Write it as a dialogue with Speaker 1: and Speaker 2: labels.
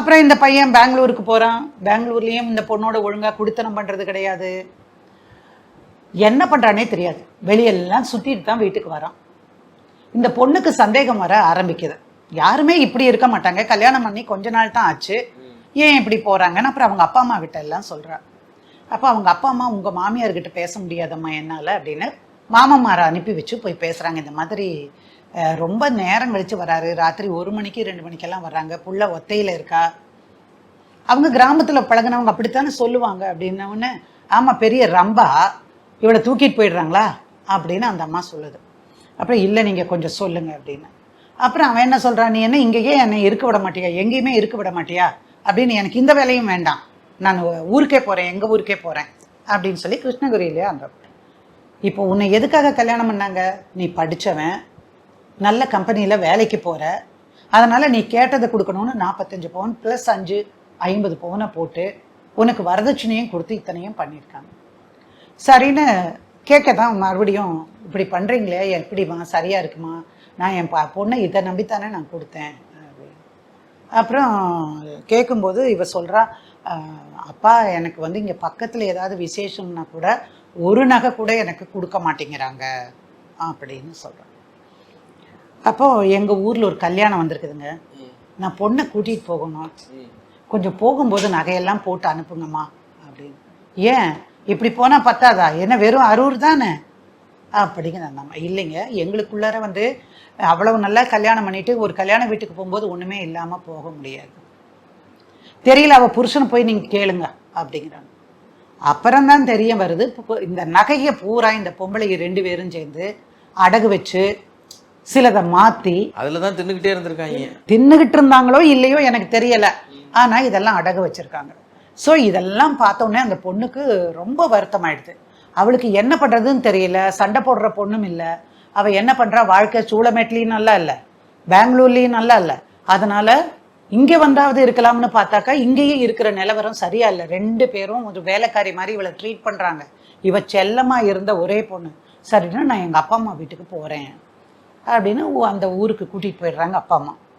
Speaker 1: அப்புறம் இந்த பையன் பெங்களூருக்கு போகிறான் பெங்களூர்லேயும் இந்த பொண்ணோட ஒழுங்காக குடித்தனம் பண்ணுறது கிடையாது. என்ன பண்ணுறானே தெரியாது. வெளியெல்லாம் சுற்றிட்டு தான் வீட்டுக்கு வரான். இந்த பொண்ணுக்கு சந்தேகம் வர ஆரம்பிக்குது. யாருமே இப்படி இருக்க மாட்டாங்க. கல்யாணம் பண்ணி கொஞ்ச நாள் தான் ஆச்சு. ஏன் இப்படி போகிறாங்கன்னு அப்புறம் அவங்க அப்பா அம்மா கிட்ட எல்லாம் சொல்கிறா அப்போ அவங்க அப்பா அம்மா உங்கள் மாமியார்கிட்ட பேச முடியாதம்மா என்னால் அப்படின்னு மாமன்மாரை அனுப்பி வச்சு போய் பேசுகிறாங்க இந்த மாதிரி ரொம்ப நேரம் கழித்து வராரு. ராத்திரி ஒரு மணிக்கு ரெண்டு மணிக்கெல்லாம் வர்றாங்க. புள்ள ஒத்தையில் இருக்கா? அவங்க கிராமத்தில் பழகுனவங்க அப்படித்தானே சொல்லுவாங்க அப்படின்னவுன்னு ஆமாம் பெரிய ரம்பா இவளை தூக்கிட்டு போயிடுறாங்களா? அப்படின்னு அந்த அம்மா சொல்லுது. அப்புறம் இல்லை நீங்கள் கொஞ்சம் சொல்லுங்கள் அப்படின்னு. அப்புறம் அவன் என்ன சொல்கிறான் நீ என்ன இங்கேயே என்னை இருக்க விட மாட்டியா? எங்கேயுமே இருக்க விட மாட்டியா? அப்படின்னு எனக்கு இந்த வேலையும் வேண்டாம். நான் ஊருக்கே போகிறேன் எங்கள் ஊருக்கே போகிறேன் அப்படின்னு சொல்லி கிருஷ்ணகிரியிலே அந்த இப்போ உன்னை எதுக்காக கல்யாணம் பண்ணாங்க? நீ படித்தவன் நல்ல கம்பெனியில் வேலைக்கு போகிற அதனால் நீ கேட்டதை கொடுக்கணும்னு நாற்பத்தஞ்சு பவுன் ப்ளஸ் அஞ்சு ஐம்பது பவுனை போட்டு உனக்கு வரதட்சணையும் கொடுத்து இத்தனையும் பண்ணியிருக்காங்க. சரின்னு கேட்க தான் மறுபடியும் இப்படி பண்ணுறீங்களே எப்படிம்மா? சரியாக இருக்குமா? நான் என் பா பொண்ணை இதை நம்பித்தானே நான் கொடுத்தேன். அப்புறம் கேட்கும்போது இவ சொல்கிறா அப்பா எனக்கு வந்து இங்கே பக்கத்தில் ஏதாவது விசேஷம்னா கூட ஒரு நகை கூட எனக்கு கொடுக்க மாட்டேங்கிறாங்க. அப்படின்னு சொல்கிறான் அப்போது எங்கள் ஊரில் ஒரு கல்யாணம் வந்திருக்குதுங்க. நான் பொண்ணை கூட்டிகிட்டு போகணும். கொஞ்சம் போகும்போது நகையெல்லாம் போட்டு அனுப்புங்கம்மா அப்படின்னு. ஏன்? இப்படி போனால் பத்தாதா? என்ன வெறும் அரூர் தானே? அப்படிங்கிற அந்த அம்மா. இல்லைங்க எங்களுக்குள்ளார வந்து அவ்வளவு நல்லா கல்யாணம் பண்ணிட்டு ஒரு கல்யாண வீட்டுக்கு போகும்போது ஒன்றுமே இல்லாமல் போக முடியாது. தெரியல அவள் புருஷனை போய் நீங்கள் கேளுங்க அப்படிங்கிறாங்க. அப்புறம்தான் தெரிய வருது இந்த நகையை பூரா இந்த பொம்பளைங்க ரெண்டு பேரும் சேர்ந்து அடகு வச்சு சிலதை மாற்றி
Speaker 2: அதுல தான் தின்னுக்கிட்டே இருந்திருக்காங்க.
Speaker 1: தின்னுகிட்டு இருந்தாங்களோ இல்லையோ எனக்கு தெரியல. ஆனா இதெல்லாம் அடகு வச்சிருக்காங்க. ஸோ இதெல்லாம் பார்த்தோன்னே அந்த பொண்ணுக்கு ரொம்ப வருத்தமாயிடுது. அவளுக்கு என்ன பண்றதுன்னு தெரியல. சண்டை போடுற பொண்ணும் இல்லை. அவ என்ன பண்றா? வாழ்க்கை சூளமேட்லேயும் நல்லா இல்லை. பெங்களூர்லேயும் நல்லா இல்லை. அதனால இங்கே வந்தாவது இருக்கலாம்னு பார்த்தாக்கா இங்கேயும் இருக்கிற நிலவரம் சரியா இல்லை. ரெண்டு பேரும் ஒரு வேலைக்காரி மாதிரி இவளை ட்ரீட் பண்றாங்க. இவ செல்லமா இருந்த ஒரே பொண்ணு. சரின்னா நான் எங்க அப்பா அம்மா வீட்டுக்கு போறேன். அப்படின்னு அந்த ஊருக்கு கூட்டிகிட்டு போயிடுறாங்க அப்பா அம்மா.